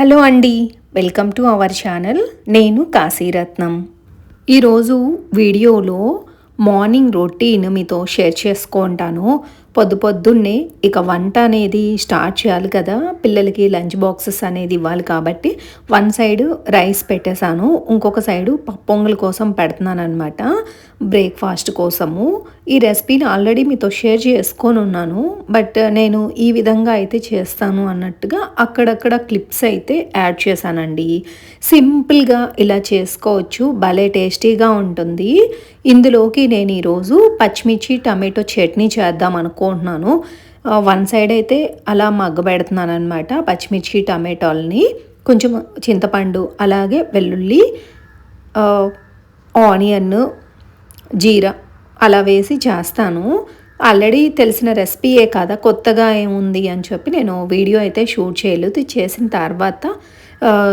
Hello అండి. Welcome to our channel. నేను కాశీరత్నం ఈరోజు వీడియోలో మార్నింగ్ రొటీన్ మీతో షేర్ చేసుకుంటాను పొద్దు పొద్దున్నే ఇక వంట అనేది స్టార్ట్ చేయాలి కదా. పిల్లలకి లంచ్ బాక్సెస్ అనేది ఇవ్వాలి కాబట్టి వన్ సైడ్ రైస్ పెట్టేశాను. ఇంకొక సైడు పప్పొంగల కోసం పెడుతున్నాను అనమాట బ్రేక్ఫాస్ట్ కోసము. ఈ రెసిపీని ఆల్రెడీ మీతో షేర్ చేసుకొని ఉన్నాను. బట్ నేను ఈ విధంగా అయితే చేస్తాను అన్నట్టుగా అక్కడక్కడ క్లిప్స్ అయితే యాడ్ చేశానండి. సింపుల్గా ఇలా చేసుకోవచ్చు. భలే టేస్టీగా ఉంటుంది. ఇందులోకి నేను ఈరోజు పచ్చిమిర్చి టమాటో చట్నీ చేద్దాం అనుకుంటున్నాను. వన్ సైడ్ అయితే అలా మగ్గబెడుతున్నాను అనమాట పచ్చిమిర్చి టమాటాలని కొంచెం చింతపండు అలాగే వెల్లుల్లి ఆనియన్ జీరా అలా వేసి చేస్తాను. ఆల్రెడీ తెలిసిన రెసిపీయే కదా కొత్తగా ఏముంది అని చెప్పి నేను వీడియో అయితే షూట్ చేయలేదు. చేసిన తర్వాత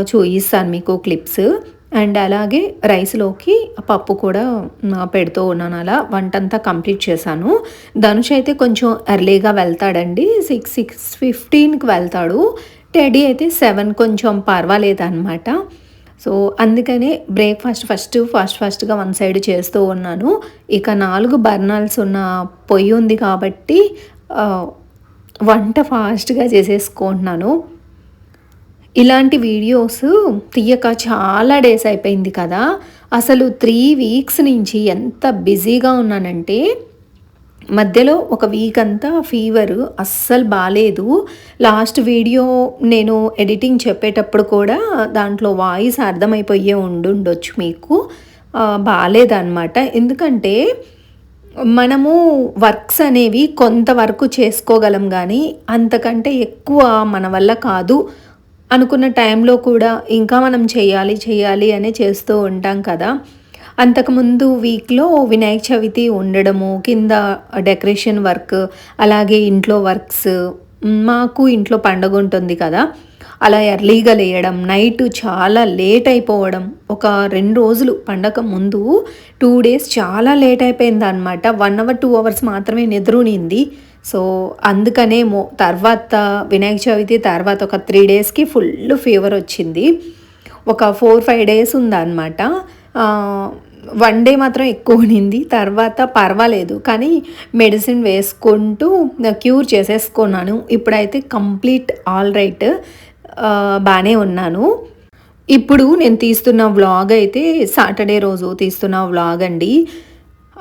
చూపిస్తాను మీకు క్లిప్స్. అండ్ అలాగే రైస్లోకి పప్పు కూడా పెడుతూ ఉన్నాను. అలా వంట అంతా కంప్లీట్ చేశాను. ధనుష్ అయితే కొంచెం ఎర్లీగా వెళ్తాడండి. సిక్స్ సిక్స్ ఫిఫ్టీన్కి వెళ్తాడు. టెడీ అయితే సెవెన్ కొంచెం పర్వాలేదు అనమాట సో అందుకనే బ్రేక్ఫాస్ట్ ఫస్ట్ ఫాస్ట్ ఫాస్ట్గా వన్ సైడ్ చేస్తూ ఉన్నాను. ఇక నాలుగు బర్నల్స్ ఉన్న పొయ్యి ఉంది కాబట్టి వంట ఫాస్ట్గా చేసేసుకుంటున్నాను. ఇలాంటి వీడియోస్ తీయక చాలా డేస్ అయిపోయింది కదా. అసలు త్రీ వీక్స్ నుంచి ఎంత బిజీగా ఉన్నానంటే మధ్యలో ఒక వీక్ అంతా ఫీవర్ అస్సలు బాగాలేదు లాస్ట్ వీడియో నేను ఎడిటింగ్ చెప్పేటప్పుడు కూడా దాంట్లో వాయిస్ అర్థమైపోయే ఉండుండొచ్చు మీకు. బాగాలేదన్నమాట ఎందుకంటే మనము వర్క్స్ అనేవి కొంతవరకు చేసుకోగలం కానీ అంతకంటే ఎక్కువ మన వల్ల కాదు. అనుకున్న టైంలో కూడా ఇంకా మనం చేయాలి చేయాలి అని చేస్తూ ఉంటాం కదా. అంతకుముందు వీక్లో వినాయక చవితి ఉండడము కింద డెకరేషన్ వర్క్ అలాగే ఇంట్లో వర్క్స్ మాకు ఇంట్లో పండుగ ఉంటుంది కదా. అలా ఎర్లీగా లేయడం నైట్ చాలా లేట్ అయిపోవడం ఒక రెండు రోజులు పండగ ముందు టూ డేస్ చాలా లేట్ అయిపోయింది అనమాట వన్ అవర్ టూ అవర్స్ మాత్రమే నిద్రనింది సో అందుకనేమో తర్వాత వినాయక చవితి తర్వాత ఒక త్రీ డేస్కి ఫుల్ ఫీవర్ వచ్చింది. ఒక ఫోర్ ఫైవ్ డేస్ ఉందన్నమాట. వన్ డే మాత్రం ఎక్కువ ఉనింది తర్వాత పర్వాలేదు. కానీ మెడిసిన్ వేసుకుంటూ క్యూర్ చేసేసుకున్నాను. ఇప్పుడైతే కంప్లీట్ ఆల్ రైట్ బాగానే ఉన్నాను. ఇప్పుడు నేను తీస్తున్న వ్లాగ్ అయితే సాటర్డే రోజు తీస్తున్న వ్లాగ్ అండి.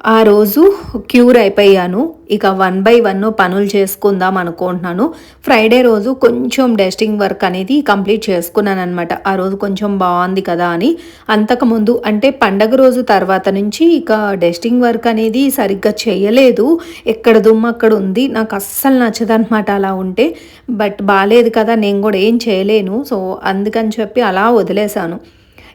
ఆ రోజు క్యూర్ అయిపోయాను. ఇక వన్ బై వన్ పనులు చేసుకుందాం అనుకుంటున్నాను. ఫ్రైడే రోజు కొంచెం డస్టింగ్ వర్క్ అనేది కంప్లీట్ చేసుకున్నాను అనమాట ఆ రోజు కొంచెం బాగుంది కదా అని. అంతకుముందు అంటే పండగ రోజు తర్వాత నుంచి ఇక డస్టింగ్ వర్క్ అనేది సరిగ్గా చేయలేదు. ఎక్కడ దుమ్ము అక్కడ ఉంది. నాకు అస్సలు నచ్చదనమాట అలా ఉంటే. బట్ బాగాలేదు కదా నేను కూడా ఏం చేయలేను. సో అందుకని చెప్పి అలా వదిలేశాను.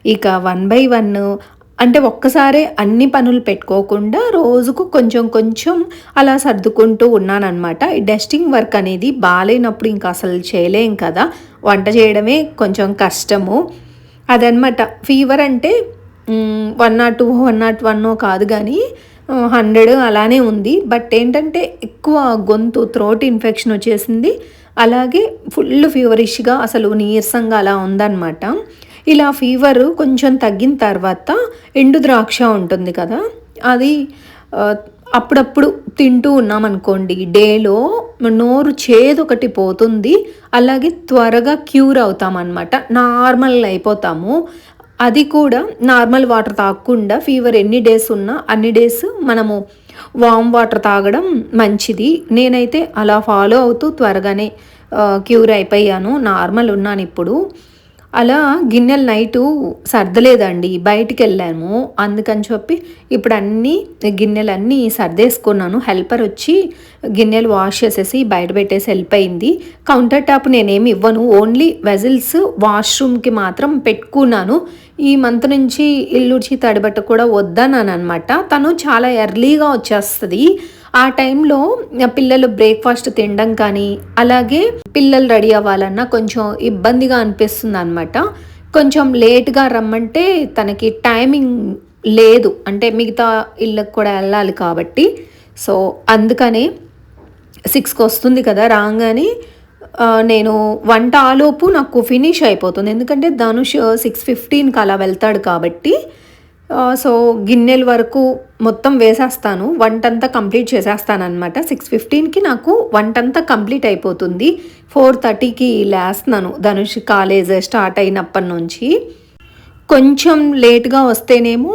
ఇక వన్ బై వన్ అంటే ఒక్కసారే అన్ని పనులు పెట్టుకోకుండా రోజుకు కొంచెం కొంచెం అలా సర్దుకుంటూ ఉన్నానన్నమాట. ఈ డస్టింగ్ వర్క్ అనేది బాగాలేనప్పుడు ఇంకా అసలు చేయలేం కదా. వంట చేయడమే కొంచెం కష్టము. అదనమాట ఫీవర్ అంటే one nought two one nought one కాదు కానీ హండ్రెడ్ అలానే ఉంది. బట్ ఏంటంటే ఎక్కువ గొంతు థ్రోట్ ఇన్ఫెక్షన్ వచ్చేసింది. అలాగే ఫుల్ ఫీవరిష్గా అసలు నీరసంగా అలా ఉందన్నమాట. ఇలా ఫీవర్ కొంచెం తగ్గిన తర్వాత ఎండు ద్రాక్ష ఉంటుంది కదా అది అప్పుడప్పుడు తింటూ ఉన్నామనుకోండి డేలో నోరు చేదు ఒకటి పోతుంది అలాగే త్వరగా క్యూర్ అవుతాం అనమాట నార్మల్ అయిపోతాము. అది కూడా నార్మల్ వాటర్ తాగకుండా ఫీవర్ ఎన్ని డేస్ ఉన్నా అన్ని డేస్ మనము వామ్ వాటర్ తాగడం మంచిది. నేనైతే అలా ఫాలో అవుతూ త్వరగానే క్యూర్ అయిపోయాను నార్మల్ ఉన్నాను ఇప్పుడు. అలా గిన్నెలు నైటు సర్దలేదండి బయటికి వెళ్ళాము అందుకని చెప్పి ఇప్పుడు అన్నీ గిన్నెలన్నీ సర్దేసుకున్నాను. హెల్పర్ వచ్చి గిన్నెలు వాష్ చేసేసి బయట పెట్టేసి వెళ్ళిపోయింది. కౌంటర్ టాప్ నేనేమి ఇవ్వను ఓన్లీ వెజిల్స్ వాష్రూమ్కి మాత్రం పెట్టుకున్నాను. ఈ మంత్ నుంచి ఇల్లుడిచి తడిబట్ట కూడా వద్దన్నాను అనమాట తను చాలా ఎర్లీగా వచ్చేస్తుంది. ఆ టైంలో పిల్లలు బ్రేక్ఫాస్ట్ తినడం కానీ అలాగే పిల్లలు రెడీ అవ్వాలన్నా కొంచెం ఇబ్బందిగా అనిపిస్తుంది అనమాట కొంచెం లేట్గా రమ్మంటే తనకి టైమింగ్ లేదు. అంటే మిగతా ఇళ్ళకి కూడా వెళ్ళాలి కాబట్టి. సో అందుకనే సిక్స్కి వస్తుంది కదా రాగానే నేను వంట ఆలోపు నాకు ఫినిష్ అయిపోతుంది. ఎందుకంటే ధనుష్ సిక్స్ ఫిఫ్టీన్కి అలా వెళ్తాడు కాబట్టి సో గిన్నెల వరకు మొత్తం వేసేస్తాను. వంటంతా కంప్లీట్ చేసేస్తాను అనమాట సిక్స్ ఫిఫ్టీన్కి నాకు వంటంతా కంప్లీట్ అయిపోతుంది. ఫోర్ థర్టీకి లేస్తున్నాను. ధనుష్ కాలేజ్ స్టార్ట్ అయినప్పటి నుంచి. కొంచెం లేట్గా వస్తేనేమో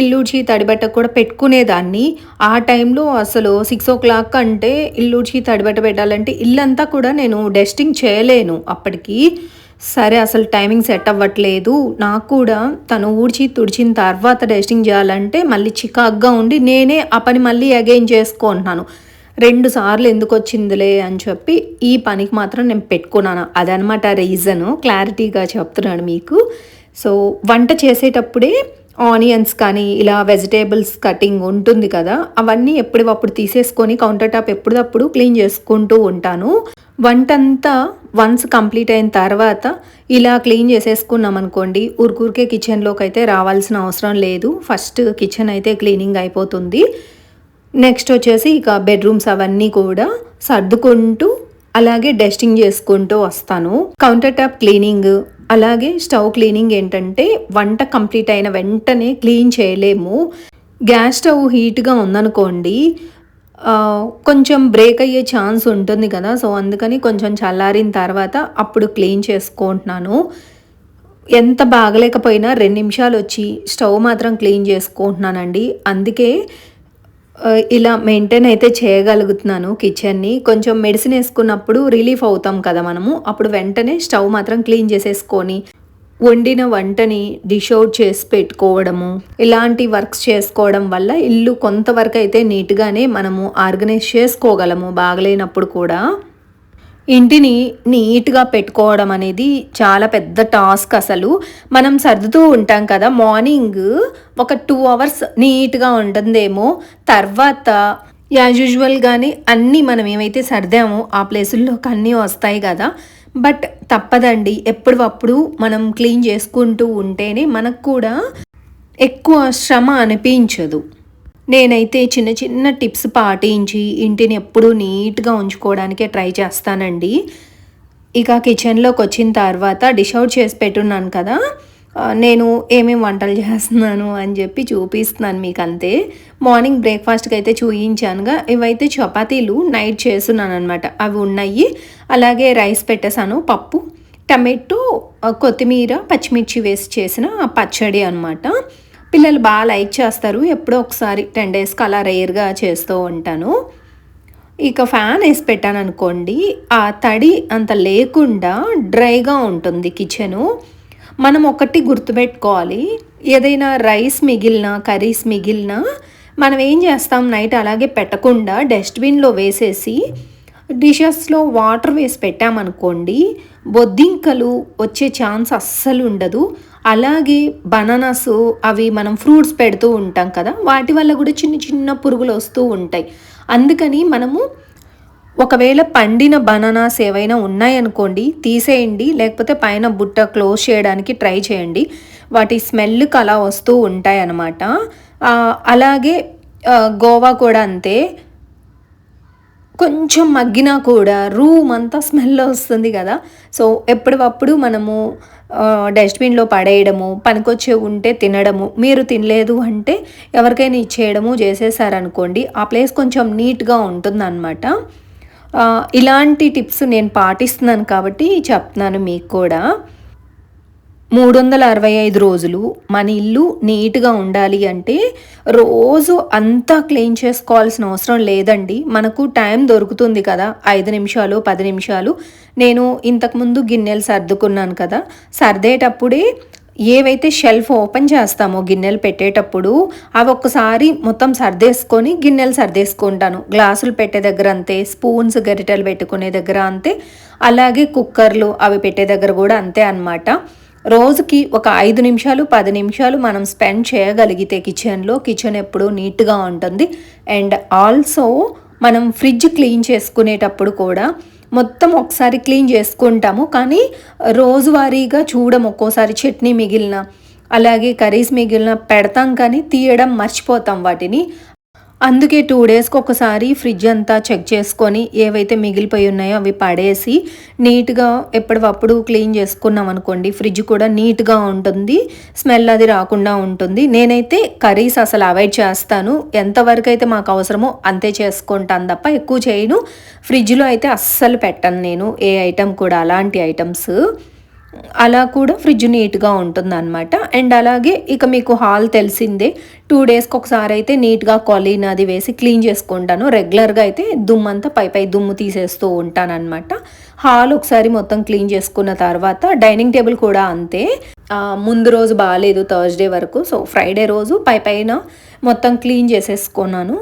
ఇల్లుచి తడిబట్ట కూడా పెట్టుకునేదాన్ని. ఆ టైంలో అసలు సిక్స్ ఓ క్లాక్ అంటే ఇల్లుడ్చి తడిబట్ట పెట్టాలంటే ఇల్లంతా కూడా నేను డస్టింగ్ చేయలేను అప్పటికి. సరే అసలు టైమింగ్ సెట్ అవ్వట్లేదు. నాకు కూడా తను ఊడ్చి తుడిచిన తర్వాత డస్టింగ్ చేయాలంటే మళ్ళీ చికాగ్గా ఉండి నేనే ఆ పని మళ్ళీ అగైన్ చేసుకుంటున్నాను రెండు సార్లు ఎందుకు వచ్చిందిలే అని చెప్పి ఈ పనికి మాత్రం నేను పెట్టుకున్నాను. అదనమాట రీజను క్లారిటీగా చెప్తున్నాను మీకు. సో వంట చేసేటప్పుడే ఆనియన్స్ కానీ ఇలా వెజిటేబుల్స్ కటింగ్ ఉంటుంది కదా అవన్నీ ఎప్పుడప్పుడు తీసేసుకొని కౌంటర్ టాప్ ఎప్పుడప్పుడు క్లీన్ చేసుకుంటూ ఉంటాను. వంట అంతా వన్స్ కంప్లీట్ అయిన తర్వాత ఇలా క్లీన్ చేసేసుకున్నాం అనుకోండి ఊరికూరికే కిచెన్లోకి అయితే రావాల్సిన అవసరం లేదు. ఫస్ట్ కిచెన్ అయితే క్లీనింగ్ అయిపోతుంది. నెక్స్ట్ వచ్చేసి ఇక బెడ్రూమ్స్ అవన్నీ కూడా సర్దుకుంటూ అలాగే డస్టింగ్ చేసుకుంటూ వస్తాను. కౌంటర్ టాప్ క్లీనింగ్ అలాగే స్టవ్ క్లీనింగ్ ఏంటంటే వంట కంప్లీట్ అయిన వెంటనే క్లీన్ చేయలేము. గ్యాస్ స్టవ్ హీట్గా ఉందనుకోండి కొంచెం బ్రేక్ అయ్యే ఛాన్స్ ఉంటుంది కదా. సో అందుకని కొంచెం చల్లారిన తర్వాత అప్పుడు క్లీన్ చేసుకుంటున్నాను. ఎంత బాగలేకపోయినా రెండు నిమిషాలు వచ్చి స్టవ్ మాత్రం క్లీన్ చేసుకుంటున్నానండి. అందుకే ఇలా మెయింటైన్ అయితే చేయగలుగుతున్నాను కిచెన్ని. కొంచెం మెడిసిన్ వేసుకున్నప్పుడు రిలీఫ్ అవుతాం కదా మనము. అప్పుడు వెంటనే స్టవ్ మాత్రం క్లీన్ చేసేసుకొని వండిన వంటని డిష్ అవుట్ చేసి పెట్టుకోవడము ఇలాంటి వర్క్స్ చేసుకోవడం వల్ల ఇల్లు కొంతవరకు అయితే నీట్గానే మనము ఆర్గనైజ్ చేసుకోగలము. బాగలేనప్పుడు కూడా ఇంటిని నీట్గా పెట్టుకోవడం అనేది చాలా పెద్ద టాస్క్ అసలు. మనం సర్దుతూ ఉంటాం కదా మార్నింగ్ ఒక టూ అవర్స్ నీట్గా ఉంటుందేమో తర్వాత యాజ్ యూజువల్గానే అన్నీ మనం ఏమైతే సర్దామో ఆ ప్లేసుల్లోకి అన్నీ వస్తాయి కదా. బట్ తప్పదండి ఎప్పుడప్పుడు మనం క్లీన్ చేసుకుంటూ ఉంటేనే మనకు కూడా ఎక్కువ శ్రమ అనిపించదు. నేనైతే చిన్న చిన్న టిప్స్ పాటించి ఇంటిని ఎప్పుడూ నీట్గా ఉంచుకోవడానికే ట్రై చేస్తానండి. ఇక కిచెన్లోకి వచ్చిన తర్వాత డిష్ అవుట్ చేసి పెట్టున్నాను కదా నేను ఏమేమి వంటలు చేస్తున్నాను అని చెప్పి చూపిస్తున్నాను మీకు అంతే మార్నింగ్ బ్రేక్ఫాస్ట్కి అయితే చూయించానుగా ఇవైతే చపాతీలు నైట్ చేస్తున్నాను అనమాట అవి ఉన్నాయి. అలాగే రైస్ పెట్టేశాను పప్పు టమాటో కొత్తిమీర పచ్చిమిర్చి వేసి చేసిన పచ్చడి అనమాట పిల్లలు బాగా లైక్ చేస్తారు. ఎప్పుడో ఒకసారి టెన్ డేస్కి అలా రేర్గా చేస్తూ ఉంటాను. ఇక ఫ్యాన్ వేసి పెట్టాను అనుకోండి ఆ తడి అంత లేకుండా డ్రైగా ఉంటుంది కిచెను. మనం ఒకటి గుర్తుపెట్టుకోవాలి ఏదైనా రైస్ మిగిలిన కర్రీస్ మిగిలిన మనం ఏం చేస్తాం? నైట్ అలాగే పెట్టకుండా డస్ట్బిన్లో వేసేసి డిషెస్లో వాటర్ వేసి పెట్టామనుకోండి బొద్దింకలు వచ్చే ఛాన్స్ అస్సలు ఉండదు. అలాగే బనానాస్ అవి మనం ఫ్రూట్స్ పెడుతూ ఉంటాం కదా వాటి వల్ల కూడా చిన్న చిన్న పురుగులు వస్తూ ఉంటాయి. అందుకని మనము ఒకవేళ పండిన బనానాస్ ఏవైనా ఉన్నాయనుకోండి తీసేయండి లేకపోతే పైన బుట్ట క్లోజ్ చేయడానికి ట్రై చేయండి. వాటి స్మెల్కి అలా వస్తూ ఉంటాయి అన్నమాట అలాగే గోవా కూడా అంతే. కొంచెం మగ్గినా కూడా రూమ్ అంతా స్మెల్ వస్తుంది కదా. సో ఎప్పటికప్పుడు మనము డస్ట్బిన్లో పడేయడము పనికొచ్చే ఉంటే తినడము. మీరు తినలేదు అంటే ఎవరికైనా ఇచ్చేయడము చేసేసారనుకోండి ఆ ప్లేస్ కొంచెం నీట్గా ఉంటుందన్నమాట. ఆ, ఇలాంటి టిప్స్ నేను పాటిస్తున్నాను కాబట్టి చెప్తున్నాను మీకు కూడా. మూడు వందల అరవై ఐదు రోజులు మన ఇల్లు నీట్గా ఉండాలి అంటే రోజు అంతా క్లీన్ చేసుకోవాల్సిన అవసరం లేదండి. మనకు టైం దొరుకుతుంది కదా. ఐదు నిమిషాలు పది నిమిషాలు. నేను ఇంతకుముందు గిన్నెలు సర్దుకున్నాను కదా. సర్దేటప్పుడే ఏవైతే షెల్ఫ్ ఓపెన్ చేస్తామో గిన్నెలు పెట్టేటప్పుడు అవి ఒక్కసారి మొత్తం సర్దేసుకొని గిన్నెలు సర్దేసుకుంటాను. గ్లాసులు పెట్టే దగ్గర అంతే స్పూన్స్ గరిటెలు పెట్టుకునే దగ్గర అంతే. అలాగే కుక్కర్లు అవి పెట్టే దగ్గర కూడా అంతే అన్నమాట. రోజుకి ఒక ఐదు నిమిషాలు పది నిమిషాలు మనం స్పెండ్ చేయగలిగితే కిచెన్లో. కిచెన్ ఎప్పుడూ నీట్గా ఉంటుంది. అండ్ ఆల్సో మనం ఫ్రిడ్జ్ క్లీన్ చేసుకునేటప్పుడు కూడా మొత్తం ఒకసారి క్లీన్ చేసుకుంటాము. కానీ రోజువారీగా చూడం ఒక్కోసారి చట్నీ మిగిలిన అలాగే కర్రీస్ మిగిలిన పెడతాం కానీ తీయడం మర్చిపోతాం వాటిని. అందుకే టూ డేస్కి ఒకసారి ఫ్రిడ్జ్ అంతా చెక్ చేసుకొని ఏవైతే మిగిలిపోయి ఉన్నాయో అవి పడేసి నీట్గా ఎప్పటికప్పుడు క్లీన్ చేసుకున్నాం అనుకోండి ఫ్రిడ్జ్ కూడా నీట్గా ఉంటుంది స్మెల్ అది రాకుండా ఉంటుంది. నేనైతే కర్రీస్ అసలు అవాయిడ్ చేస్తాను. ఎంతవరకు అయితే మాకు అవసరమో అంతే చేసుకుంటాను తప్ప ఎక్కువ చేయను. ఫ్రిడ్జ్లో అయితే అస్సలు పెట్టను నేను ఏ ఐటెం కూడా అలాంటి ఐటమ్స్ అలా కూడా ఫ్రిడ్జ్ నీట్గా ఉంటుంది అనమాట అండ్ అలాగే ఇక మీకు హాల్ తెలిసిందే టూ డేస్కి ఒకసారి అయితే నీట్గా కొలీన్ అది వేసి క్లీన్ చేసుకుంటాను. రెగ్యులర్గా అయితే దుమ్మంతా పై పై దుమ్ము తీసేస్తూ ఉంటాను అనమాట హాల్ ఒకసారి మొత్తం క్లీన్ చేసుకున్న తర్వాత డైనింగ్ టేబుల్ కూడా అంతే. ముందు రోజు బాగాలేదు థర్స్డే వరకు. సో ఫ్రైడే రోజు పై పైన మొత్తం క్లీన్ చేసేసుకున్నాను.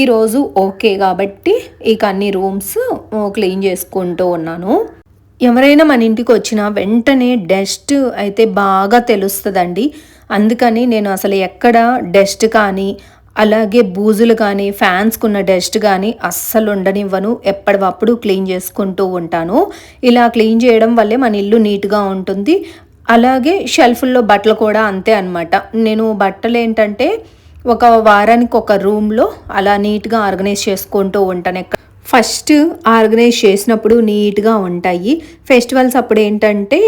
ఈరోజు ఓకే కాబట్టి ఇక అన్ని రూమ్స్ క్లీన్ చేసుకుంటూ ఉన్నాను. ఎవరైనా మన ఇంటికి వచ్చినా వెంటనే డస్ట్ అయితే బాగా తెలుస్తుందండి. అందుకని నేను అసలు ఎక్కడ డస్ట్ కానీ అలాగే బూజులు కానీ ఫ్యాన్స్కున్న డస్ట్ కానీ అస్సలు ఉండనివ్వను. ఎప్పటివప్పుడు క్లీన్ చేసుకుంటూ ఉంటాను. ఇలా క్లీన్ చేయడం వల్లే మన ఇల్లు నీట్గా ఉంటుంది. అలాగే షెల్ఫ్ల్లో బట్టలు కూడా అంతే అనమాట నేను బట్టలు ఏంటంటే ఒక వారానికి ఒక రూమ్లో అలా నీట్గా ఆర్గనైజ్ చేసుకుంటూ ఉంటాను. ఎక్కడ ఫస్ట్ ఆర్గనైజ్ చేసినప్పుడు నీట్గా ఉంటాయి. ఫెస్టివల్స్ అప్పుడు ఏంటంటే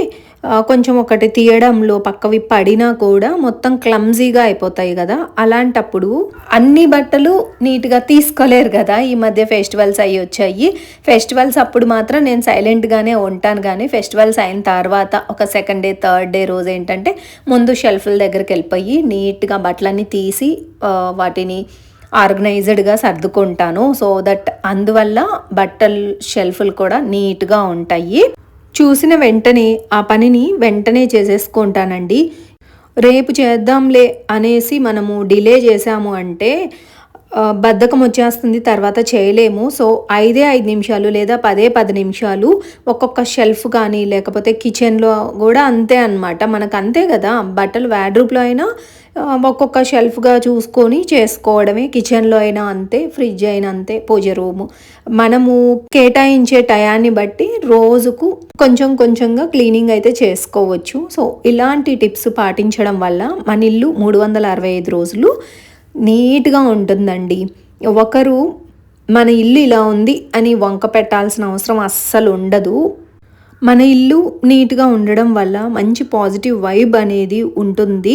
కొంచెం ఒకటి తీయడంలో పక్కవి పడినా కూడా మొత్తం క్లమ్జీగా అయిపోతాయి కదా. అలాంటప్పుడు అన్ని బట్టలు నీట్గా తీసుకోలేరు కదా. ఈ మధ్య ఫెస్టివల్స్ అయ్యి వచ్చాయి. ఫెస్టివల్స్ అప్పుడు మాత్రం నేను సైలెంట్గానే ఉంటాను కానీ ఫెస్టివల్స్ అయిన తర్వాత ఒక సెకండ్ డే థర్డ్ డే రోజు ఏంటంటే ముందు షెల్ఫ్ల దగ్గరికి వెళ్ళిపోయి నీట్గా బట్టలన్నీ తీసి వాటిని ఆర్గనైజ్డ్గా సర్దుకుంటాను. సో దట్ అందువల్ల బట్టల షెల్ఫ్లు కూడా నీట్గా ఉంటాయి. చూసిన వెంటనే ఆ పనిని వెంటనే చేసేసుకుంటానండి. రేపు చేద్దాంలే అనేసి మనము డిలే చేసాము అంటే బద్ధకం వచ్చేస్తుంది తర్వాత చేయలేము. సో ఐదే ఐదు నిమిషాలు లేదా పదే పది నిమిషాలు ఒక్కొక్క షెల్ఫ్ కానీ లేకపోతే కిచెన్లో కూడా అంతే అనమాట మనకు అంతే కదా బట్టలు వ్యాడ్రూప్లో అయినా ఒక్కొక్క షెల్ఫ్గా చూసుకొని చేసుకోవడమే. కిచెన్లో అయినా అంతే ఫ్రిడ్జ్ అయినా అంతే పూజ రూము. మనము కేటాయించే టయాన్ని బట్టి రోజుకు కొంచెం కొంచెంగా క్లీనింగ్ అయితే చేసుకోవచ్చు. సో ఇలాంటి టిప్స్ పాటించడం వల్ల మన ఇల్లు మూడు వందల అరవై ఐదు రోజులు నీట్గా ఉంటుందండి. ఒకరు మన ఇల్లు ఇలా ఉంది అని వంక పెట్టాల్సిన అవసరం అస్సలు ఉండదు. మన ఇల్లు నీట్గా ఉండడం వల్ల మంచి పాజిటివ్ వైబ్ అనేది ఉంటుంది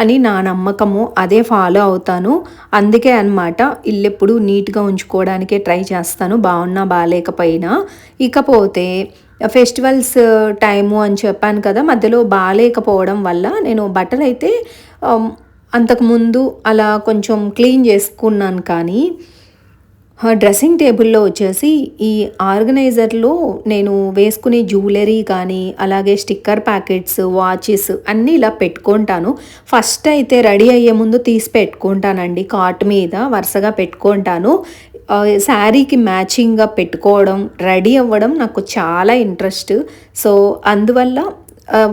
అని నా నమ్మకము. అదే ఫాలో అవుతాను. అందుకే అనమాట ఇల్లు ఎప్పుడు నీట్గా ఉంచుకోవడానికే ట్రై చేస్తాను. బాగున్నా బాగాలేకపోయినా ఇకపోతే ఫెస్టివల్స్ టైము అని చెప్పాను కదా మధ్యలో బాగాలేకపోవడం వల్ల నేను బట్టలు అయితే అంతకుముందు అలా కొంచెం క్లీన్ చేసుకున్నాను కానీ డ్రెస్సింగ్ టేబుల్లో వచ్చేసి ఈ ఆర్గనైజర్లో నేను వేసుకునే జ్యువెలరీ కానీ అలాగే స్టిక్కర్ ప్యాకెట్స్ వాచెస్ అన్నీ ఇలా పెట్టుకుంటాను. ఫస్ట్ అయితే రెడీ అయ్యే ముందు తీసి పెట్టుకుంటానండి. కాట్ మీద వరుసగా పెట్టుకుంటాను. శారీకి మ్యాచింగ్గా పెట్టుకోవడం రెడీ అవ్వడం నాకు చాలా ఇంట్రెస్ట్. సో అందువల్ల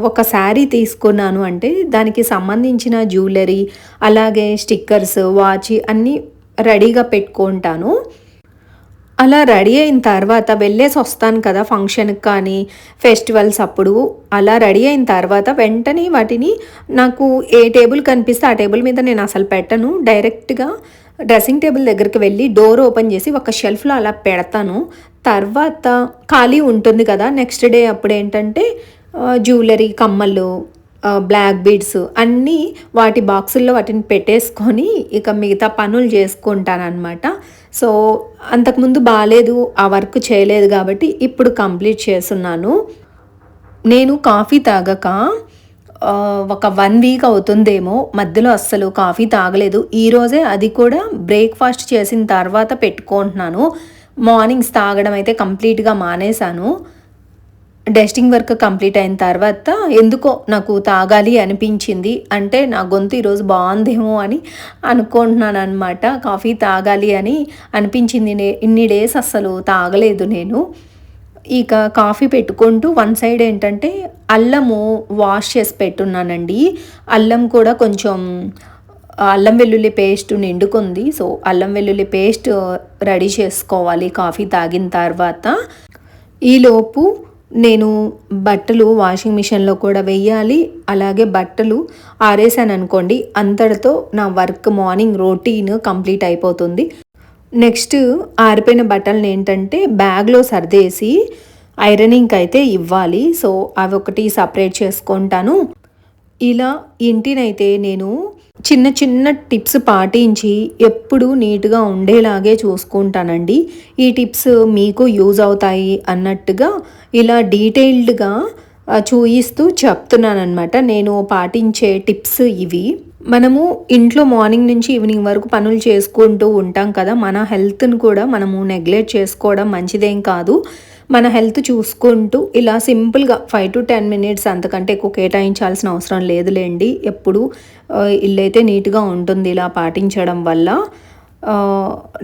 ఒక శారీ తీసుకున్నాను అంటే దానికి సంబంధించిన జ్యువెలరీ అలాగే స్టిక్కర్స్ వాచ్ అన్నీ రెడీగా పెట్టుకుంటాను. అలా రెడీ అయిన తర్వాత వెళ్ళేసి వస్తాను కదా ఫంక్షన్కి కానీ ఫెస్టివల్స్ అప్పుడు. అలా రెడీ అయిన తర్వాత వెంటనే వాటిని నాకు ఏ టేబుల్ కనిపిస్తే ఆ టేబుల్ మీద నేను అసలు పెట్టను. డైరెక్ట్గా డ్రెస్సింగ్ టేబుల్ దగ్గరికి వెళ్ళి డోర్ ఓపెన్ చేసి ఒక షెల్ఫ్లో అలా పెడతాను. తర్వాత ఖాళీ ఉంటుంది కదా నెక్స్ట్ డే అప్పుడు ఏంటంటే జ్యువెలరీ కమ్మలు బ్లాక్ బీడ్స్ అన్నీ వాటి బాక్సుల్లో వాటిని పెట్టేసుకొని ఇక మిగతా పనులు చేసుకుంటానమాట సో అంతకుముందు బాగాలేదు ఆ వర్క్ చేయలేదు కాబట్టి ఇప్పుడు కంప్లీట్ చేస్తున్నాను. నేను కాఫీ తాగక ఒక వన్ వీక్ అవుతుందేమో మధ్యలో అస్సలు కాఫీ తాగలేదు. ఈరోజే అది కూడా బ్రేక్ఫాస్ట్ చేసిన తర్వాత పెట్టుకుంటున్నాను. మార్నింగ్స్ తాగడం అయితే కంప్లీట్గా మానేశాను. డస్టింగ్ వర్క్ కంప్లీట్ అయిన తర్వాత ఎందుకో నాకు తాగాలి అనిపించింది. అంటే నా గొంతు ఈరోజు బాగుందేమో అని అనుకుంటున్నాను అనమాట కాఫీ తాగాలి అని అనిపించింది ఇన్ని డేస్ అస్సలు తాగలేదు నేను. ఇక కాఫీ పెట్టుకుంటూ వన్ సైడ్ ఏంటంటే అల్లము వాష్ చేసి పెట్టున్నానండి. అల్లం కూడా కొంచెం అల్లం వెల్లుల్లి పేస్ట్ నిండుకుంది. సో అల్లం వెల్లుల్లి పేస్ట్ రెడీ చేసుకోవాలి కాఫీ తాగిన తర్వాత. ఈలోపు నేను బట్టలు వాషింగ్ మిషన్లో కూడా వెయ్యాలి అలాగే బట్టలు ఆరేసాను అనుకోండి అంతటితో నా వర్క్ మార్నింగ్ రొటీన్ కంప్లీట్ అయిపోతుంది. నెక్స్ట్ ఆరిపోయిన బట్టలను ఏంటంటే బ్యాగ్లో సర్దేసి ఐరనింగ్కి అయితే ఇవ్వాలి. సో అవి ఒకటి సపరేట్ చేసుకుంటాను. ఇలా ఇంటినైతే నేను చిన్న చిన్న టిప్స్ పాటించి ఎప్పుడు నీట్గా ఉండేలాగే చూసుకుంటానండి. ఈ టిప్స్ మీకు యూజ్ అవుతాయి అన్నట్టుగా ఇలా డీటెయిల్డ్గా చూయిస్తూ చెప్తున్నానమాట నేను పాటించే టిప్స్ ఇవి. మనము ఇంట్లో మార్నింగ్ నుంచి ఈవినింగ్ వరకు పనులు చేసుకుంటూ ఉంటాం కదా మన హెల్త్ని కూడా మనము నెగ్లెక్ట్ చేసుకోవడం మంచిదేం కాదు. మన హెల్త్ చూసుకుంటూ ఇలా సింపుల్గా ఫైవ్ టు టెన్ మినిట్స్ అంతకంటే ఎక్కువ కేటాయించాల్సిన అవసరం లేదులేండి. ఎప్పుడు ఇల్లు అయితే నీట్గా ఉంటుంది ఇలా పాటించడం వల్ల.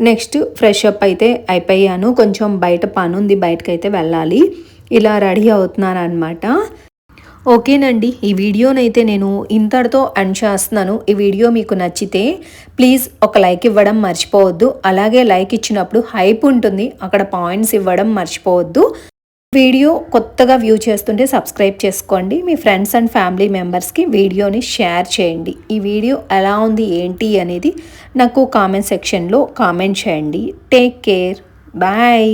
నెక్స్ట్ ఫ్రెష్ అప్ అయితే అయిపోయాను. కొంచెం బయట పని ఉంది బయటకైతే వెళ్ళాలి. ఇలా రెడీ అవుతున్నాను అనమాట ఓకేనండి. ఈ వీడియోనైతే నేను ఇంతటితో ఎండ్ చేస్తున్నాను. ఈ వీడియో మీకు నచ్చితే ప్లీజ్ ఒక లైక్ ఇవ్వడం మర్చిపోవద్దు. అలాగే లైక్ ఇచ్చినప్పుడు హైప్ ఉంటుంది. అక్కడ పాయింట్స్ ఇవ్వడం మర్చిపోవద్దు. వీడియో కొత్తగా వ్యూ చేస్తుంటే సబ్స్క్రైబ్ చేసుకోండి. మీ ఫ్రెండ్స్ అండ్ ఫ్యామిలీ మెంబర్స్కి వీడియోని షేర్ చేయండి. ఈ వీడియో ఎలా ఉంది ఏంటి అనేది నాకు కామెంట్ సెక్షన్లో కామెంట్ చేయండి. Take care bye